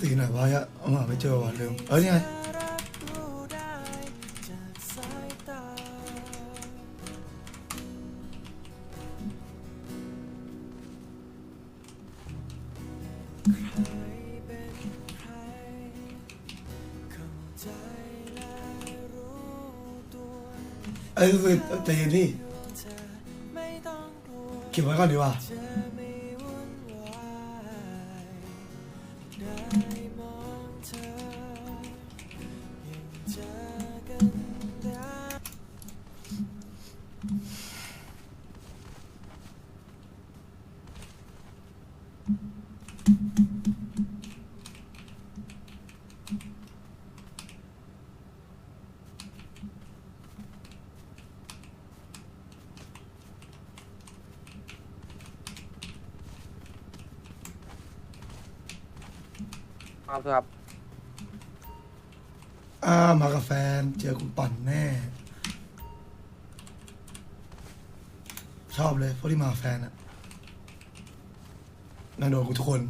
สีนั้นมันสีไหนวะอะเอามาไม่เจอว่ะลืมเออนี่ไงได้จากสายตาใครเป็นใครเข้าใจและรู้ตัวไอ้คือใจเย็นที่เธอไม่ต้องกลัวเก็บไว้ก่อนดีกว่า ชอบเลยพวกที่มากับแฟนอะน่าโดนกูทุกคน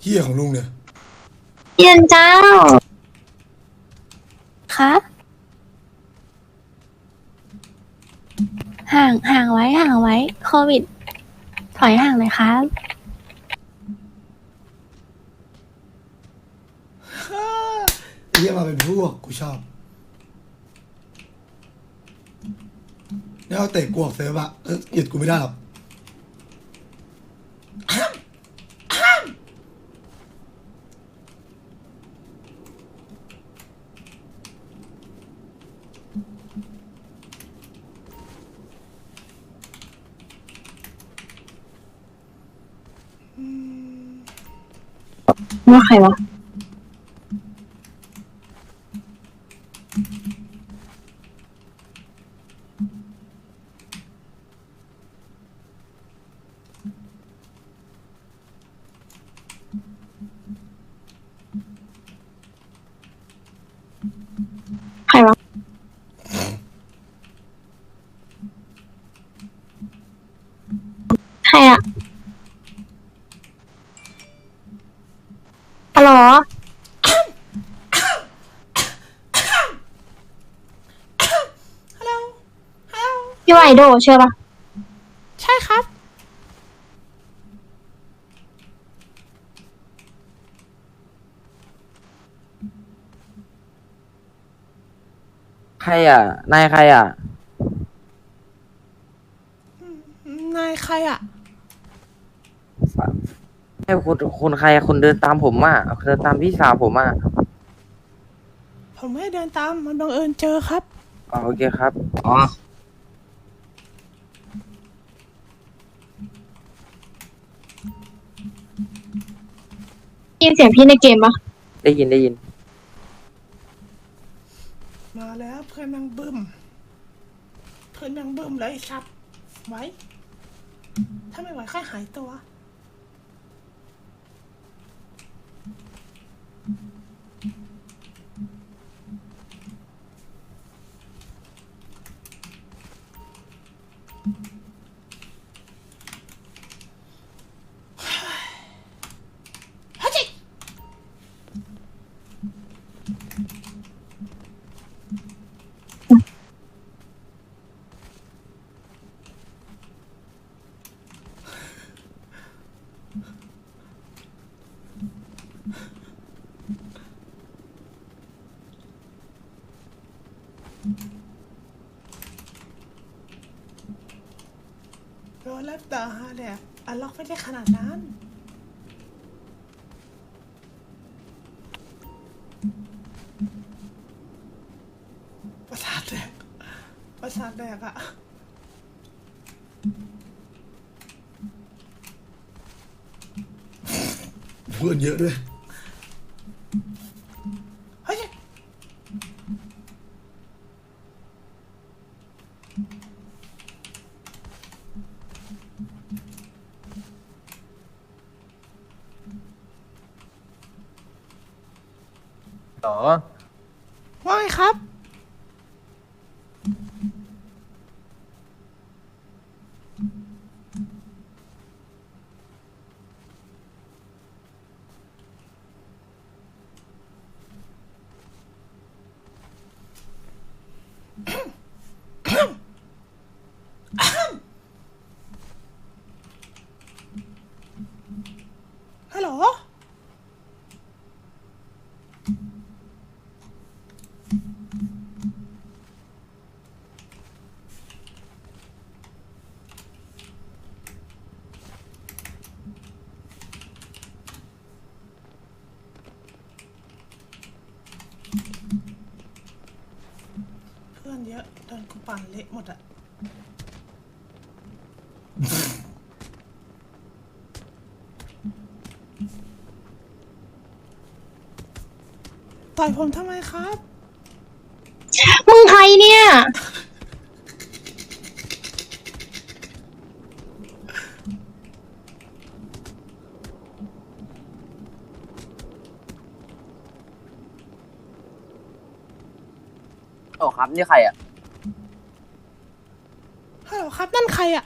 เฮียของลุงเนี่ย เย็นเจ้า คะ ห่างห่างไว้ห่างไว้ โควิด ถอยห่างเลยครับ ไอ้เฮียมา เป็นพวกกูชอบเนี่ยเอาเตะกูออกเซฟอะเอ้ยหยุดกูไม่ได้หรอกว่าใครวะ ใครวะ ใครอะฮัลโหล ฮัลโหล ฮัลโหล พี่ ไหวโดใช่ปะใช่ครับ ใครอะ นายใครอะ นายใครอะให้คุณคุณใครอะคุณเดินตามผมอะเดินตามพี่สาวผมอะผมไม่ได้เดินตามมันบังเอิญเจอครับอ๋อโอเคครับ อ๋อ ยินเสียงพี่ในเกมปะได้ยินได้ยิน มาแล้วเพื่อนแมงบึ้ม เพื่อนแมงบึ้มเลยชับไว้ถ้าไม่ไหวค่อยหายตัว แล้วตาฮะแหลยอันล็อกไม่ได้ขนาดนั้นประสาทแดกประสาทแดกอะเพื่อนเยอะด้วย เฮ้ย ต่อ ว่าไงครับ ฮัลโหล เพื่อนเยอะ โดนกูปั่นเละหมดอะต่อยผมทำไมครับ มึงใครเนี่ย โอ้ครับ นี่ใครอะ ฮัลโหลครับนั่นใครอะ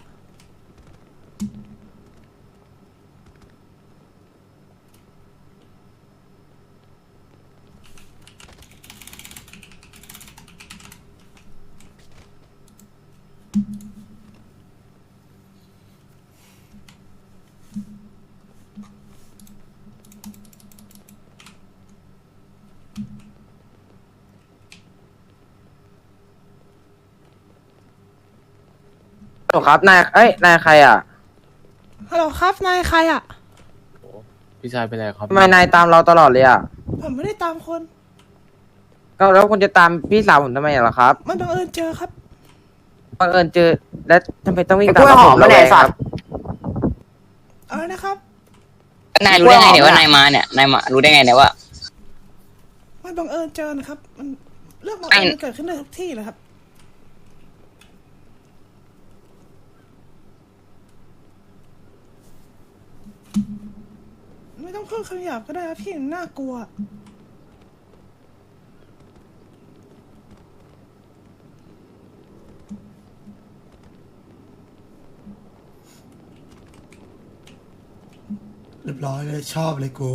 โอ้ครับนายเอ้ยนายใครอะฮัลโหลครับนายใครอะพี่ชายเป็นไรครับทำไมนายตามเราตลอดเลยอะผมไม่ได้ตามคน ก็แล้วคุณจะตามพี่สาวผมทำไมล่ะครับมันบังเอิญเจอครับบังเอิญเจอแล้วทำไมต้องวิ่งไอ้ตามกล้วยหอมระไม่แวได้งสัคตรับว์อะไรนะครับ นายรู้ได้ไงเนี่ยว่านายมาเนี่ยนายมารู้ได้ไงเนี่ยว่า มันบังเอิญเจอนะครับ มันเรื่องบังเอิญมันเกิดขึ้นได้ทุกที่เลยครับ ไม่ต้องเพิ่มคำหยาบก็ได้ครับพี่นน่ากลัว เรียบร้อยเลยชอบเลยกู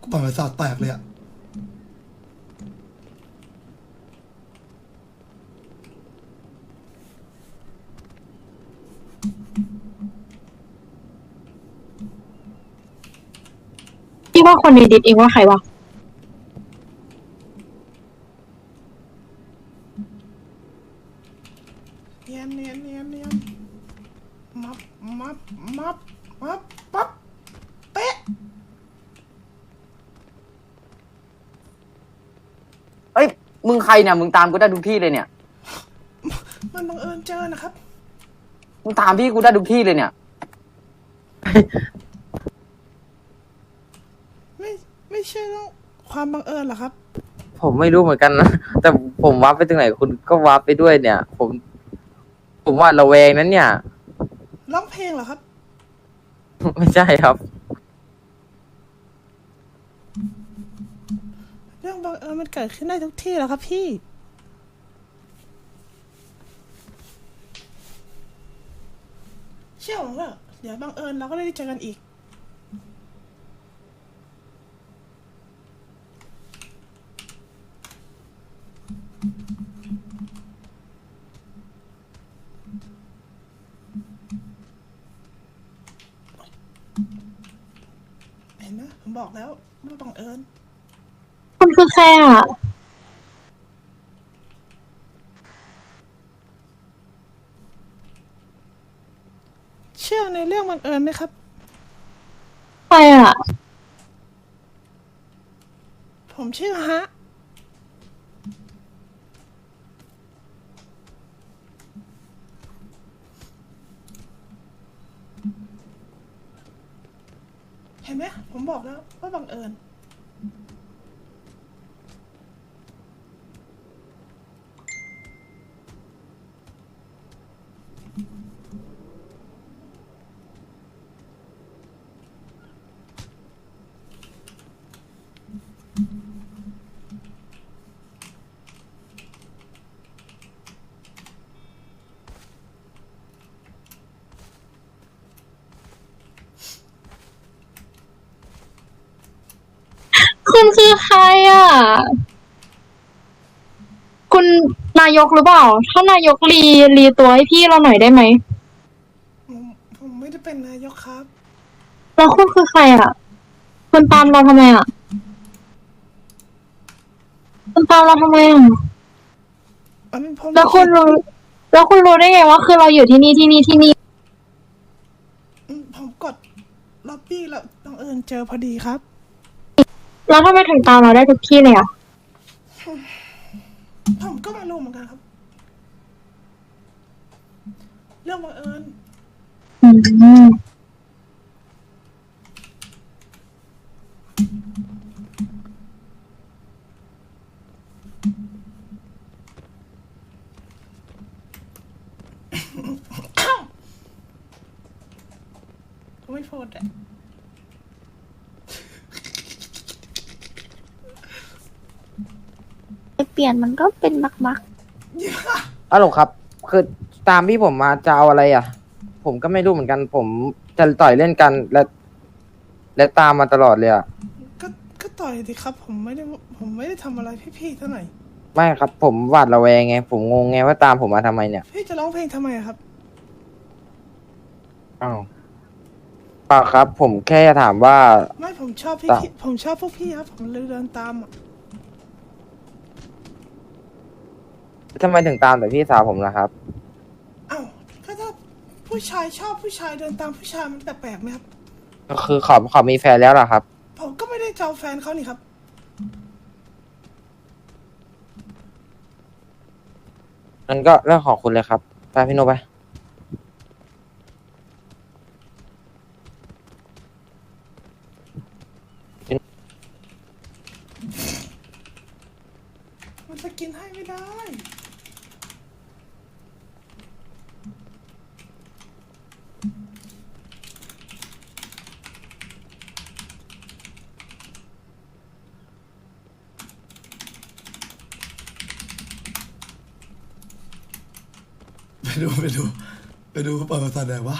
กูปั่นประสาทแตกเลยอะ พี่ว่าคนในดิสเองว่าใครวะ เนียนเนียนเนียนเนียนมับมับมับมับปั๊บเป๊ะเฮ้ย มึงใครเนี่ย มึงตามกูได้ทุกที่เลยเนี่ย มันบังเอิญเจอนะครับ มึงตามพี่กูได้ทุกที่เลยเนี่ย ไม่ไม่ใช่เรื่องความบังเอิญหรอครับ ผมไม่รู้เหมือนกันนะ แต่ผมวาร์ปไปตรงไหนคุณก็วาร์ปไปด้วยเนี่ย ผม ผมว่าระแวงนั้นเนี่ย ร้องเพลงเหรอครับ ไม่ใช่ครับ เรื่องบังเอิญมันเกิดขึ้นได้ทุกที่แหล้วครับพี่ เชื่อผมว่าเดี๋ยวบังเอิญเราก็ได้เจอกันอีก เห็นไหมผมบอกแล้วว่าบังเอิญ คุณคือใครอะ เชื่อในเรื่องบังเอิญไหมครับ ใครอะ ผมชื่อฮะ เห็นไหมผมบอกแล้วว่าบังเอิญ คุณคือใครอะ คุณนายกหรือเปล่าถ้านายกรีรีตัวให้พี่เราหน่อยได้ไหม ผมผมไม่ได้เป็นนายกครับ แล้วคุณคือใครอะ คุณตามเราทำไมอะ คุณตามเราทำไมอะ อันผมแล้วคุณรู้ แล้วคุณรู้ได้ไงว่า คือเราอยู่ที่นี่ที่นี่ที่นี่ อืมผมกดล็อบบี้แล้วบังเอิญเจอพอดีครับ แล้วทำไมถึงตามเราได้ทุกที่เลยอะ ผมก็ไม่รู้เหมือนกันครับ เรื่องบังเอิญไม่พูดอะ ไป เปลี่ยนมันก็เป็นบักบักอ้าวหรอครับ คือตามพี่ผมมาจะเอาอะไรอะ ผมก็ไม่รู้เหมือนกัน ผมจะต่อยเล่นกันและ และตามมาตลอดเลยอะ ก็ก็ต่อยดิครับ ผมไม่ได้ผมไม่ได้ทำอะไรพี่ๆเท่าไหร่ไม่ครับ ผมหวาดระแวงไง ผมงงไงว่าตามผมมาทำไมเนี่ยพี่จะร้องเพลงทำไมอะครับ อ้าวเปล่าครับ ผมแค่จะถามว่า ไม่ผมชอบพี่ตามผมชอบพวกพี่ครับ ผมเลยเดินตามอะ ทำไมถึงตามแต่พี่สาวผมล่ะครับ อ้าวก็ถ้าผู้ชายชอบผู้ชายเดินตามผู้ชายมันแปลกๆไหมครับ ก็คือเขาเขามีแฟนแล้วล่ะครับ ผมก็ไม่ได้จองแฟนเขานี่ครับ นั่นก็เรื่องของคุณเลยครับไปพี่โนไป มันจะกินให้ไม่ได้ ไปดู ไปดู ไปดูเปิดมาตอนไหนวะ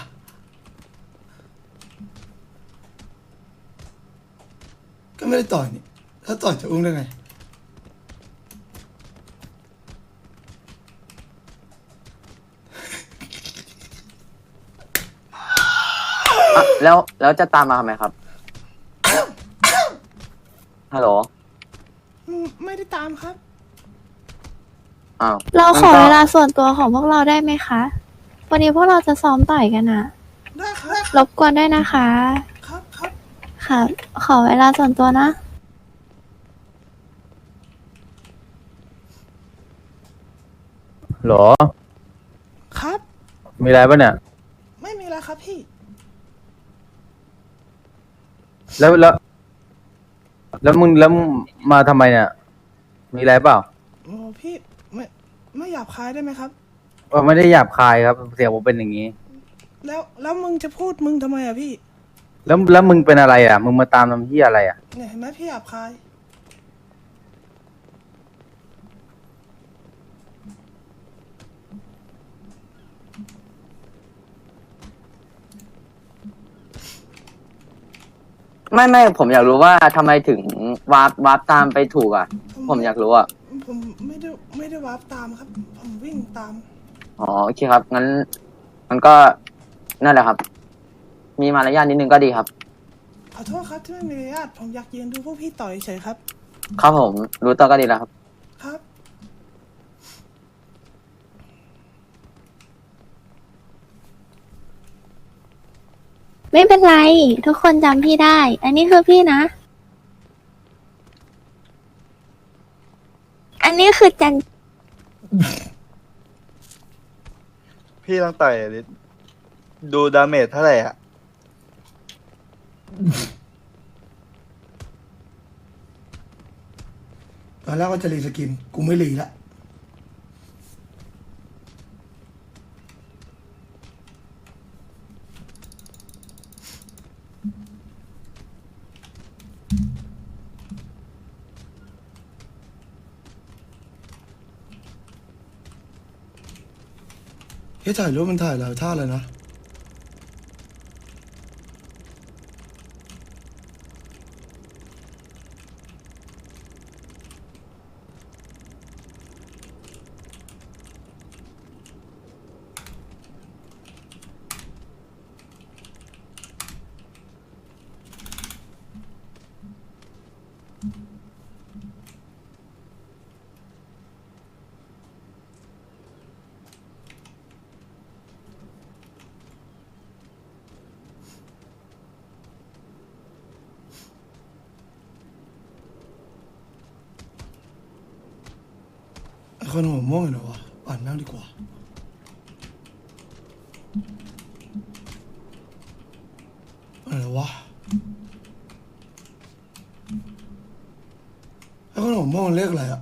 ก็ไม่ได้ต่อยนี่ ถ้าต่อยจะอุ้มได้ไง แล้วแล้วจะตามมาทำไมครับ ฮัลโหล อืมไม่ได้ตามครับ อ้าวเราของั้นก็เวลาส่วนตัวของพวกเราได้ไหมคะ วันนี้พวกเราจะซ้อมต่อยกันอะได้ครับรบกวนด้วยนะคะ ครับครับค่ะ ขอเวลาส่วนตัวนะ หรอ ครับ มีอะไรปะเนี่ย ไม่มีแล้วครับพี่ แล้วแล้ว แล้วมึงแล้วมึงมาทำไมเนี่ย มีอะไรเปล่าโอ้พี่ไม่ไม่หยาบคายได้ไหมครับ เออไม่ได้หยาบคายครับ เสียงผมเป็นอย่างนี้ แล้วแล้วมึงจะพูดมึงทำไมอะพี่แล้วแล้วมึงเป็นอะไรอะ มึงมาตามทำที่อะไรอะ เนี่ยเห็นไหมพี่หยาบคาย ไม่ไม่ผมอยากรู้ว่าทำไมถึงวาร์ปวาร์ปตามไปถูกอะ ผมอยากรู้อะผมไม่ได้ไม่ได้วาร์ปตามครับ ผมวิ่งตาม อ๋อโอเคครับ งั้น มันก็นั่นแหละครับ มีมารยาทนิดนึงก็ดีครับ ขอโทษครับที่ไม่มีมารยาทผมอยากยืนดูพวกพี่ต่อยเฉยครับ ครับผม รู้ตัวก็ดีแล้วครับ ครับ ไม่เป็นไร ทุกคนจำพี่ได้ อันนี้คือพี่นะ อันนี้คือจันพี่ต้องต่อยดิดูดาเมจเท่าไหร่อะ ตอนแรกว่าจะรีสกิน กูไม่รีละ เฮ้ยถ่ายรูปมันถ่ายอะไรท่าอะไรนะ คนหัวม่วงอยู่ไหนวะอ่านแม่งดีกว่า อะไรวะไอ้คนหัวม่วงเลขอะไรอะ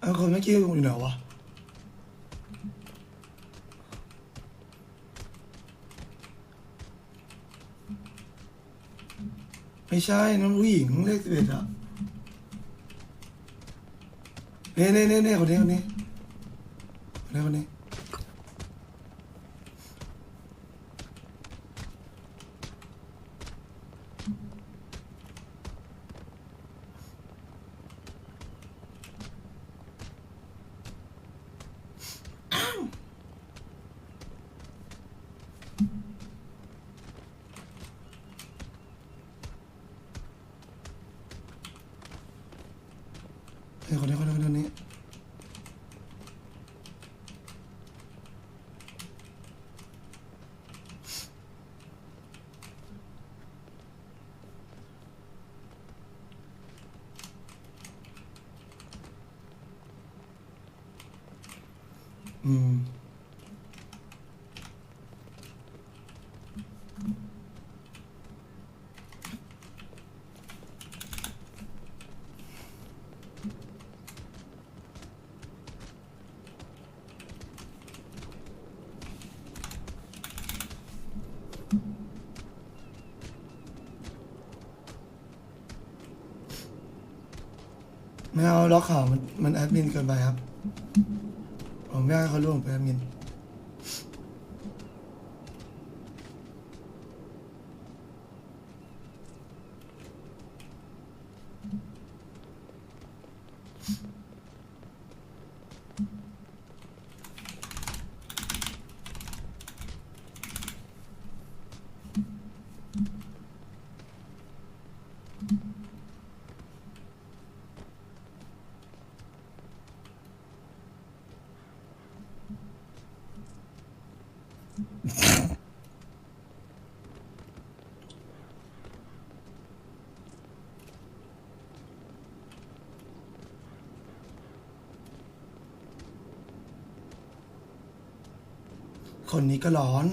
ไอ้คนเมื่อกี้อยู่ไหนวะ ไม่ใช่น้องผู้หญิงเลขสิบเอ็ดอะเน่เน่เน่เน่คนนี้คนนี้คนนี้คนนี้ อืมไม่เอาล็อกข่าวมันมันแอดมินเกินไปครับ ผมไม่อยากให้เขารู้ผมเป็นแอดมิน คนนี้ก็ร้อน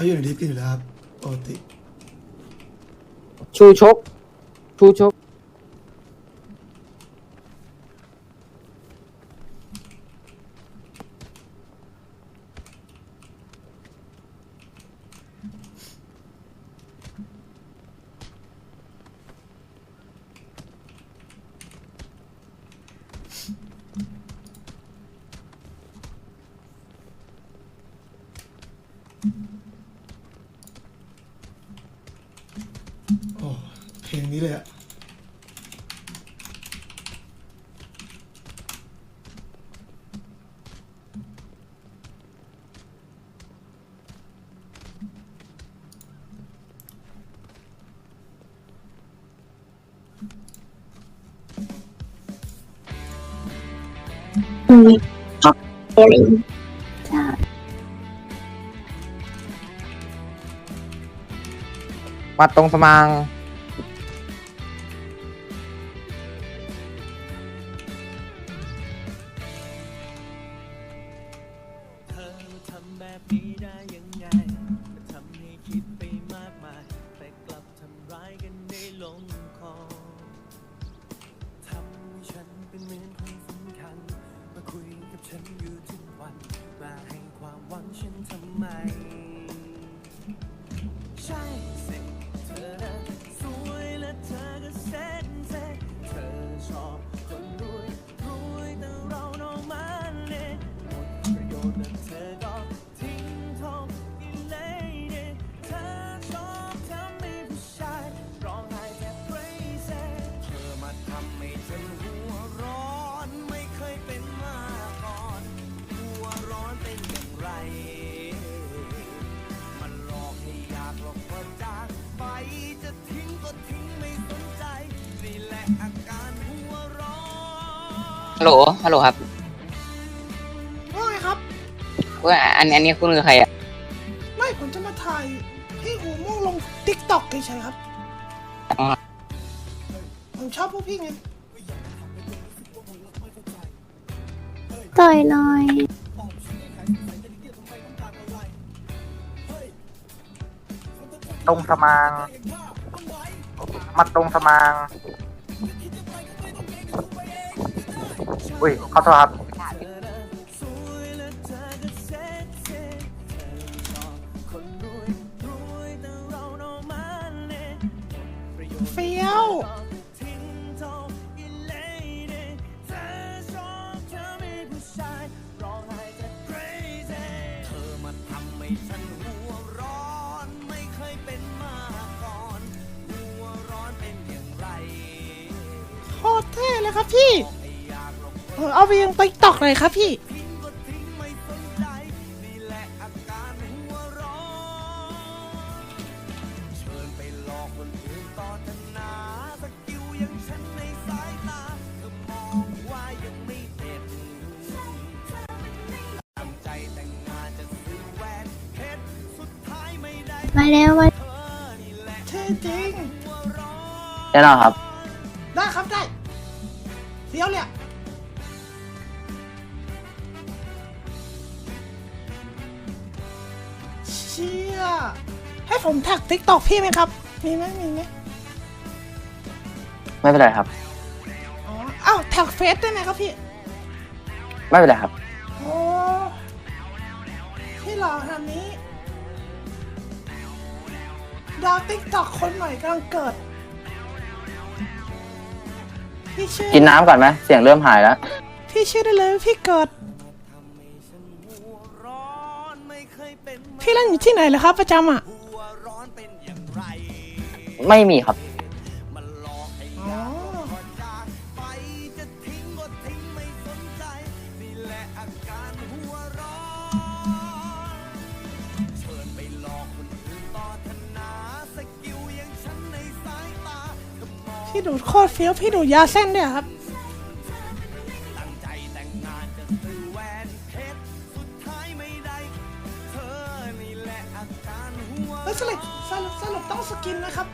เขาอยู่ในลิฟต์กันอยู่แล้วครับปกติ ชูชก ชูชก ใช่มาตรงสมาง ฮัลโหล ฮัลโหลครับว่าไงครับ ว่าอันอันนี้คุณคือใครอะ ไม่ผมจะมาถ่ายพี่หูม่วงลงติ๊กต็อกเฉยๆครับ อ๋อ ผมชอบพวกพี่ไงต่อยหน่อย ตรงสมางมาตรงสมาง อุ้ยขอโทษครับ งฉันในสายตาเธอมองว่ายังไม่เด็ดตั้งใจแต่งงานจะซื้อแหวนเพชรสุดท้ายไม่ได้มาแล้วมาเธอนี่แหละเท่จริงหัวร้อนแน่นอนครับ ได้ครับได้เฟี้ยวเลย ให้ผมแท็กติ๊กต็อกพี่ไหมครับ มีไหมมีไหมไม่เป็นไรครับ อ๋ออ้าวแท็กเฟซได้ไหมครับพี่ ไม่เป็นไรครับ โอ้พี่หล่อขนาดนี้ ดาวติ๊กต็อกคนใหม่กำลังเกิด พี่ชื่อกินน้ำก่อนไหมเสียงเริ่มหายแล้ว พี่ชื่อได้เลยว่าพี่เกิดหัวร้อนไม่เคยเป็นมาพี่เล่นอยู่ที่ไหนเหรอครับประจำอะ ไม่มีครับมันหลอกให้อ๋อพอจากไปจะทิ้งก็ทิ้งไม่สนใจนี่แหละอาการหัวร้อนเชิญไปหลอกคนอื่นต่อธนาสกิลอย่างฉันในสายตาเธอมองพี่ดูดโคตรเฟี้ยวพี่ดูดยาเส้นด้วยเหรอครับตั้งใจแต่งงานจะซื้อแหวนเพชรสุดท้ายไม่ได้เธอนี่แหละอาการหัวเฮ้ยสรุปสรุปสรุปต้องสกินนะครับ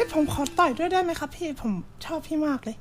ให้ผมขอต่อยด้วยได้ไหมครับพี่ผมชอบพี่มากเลย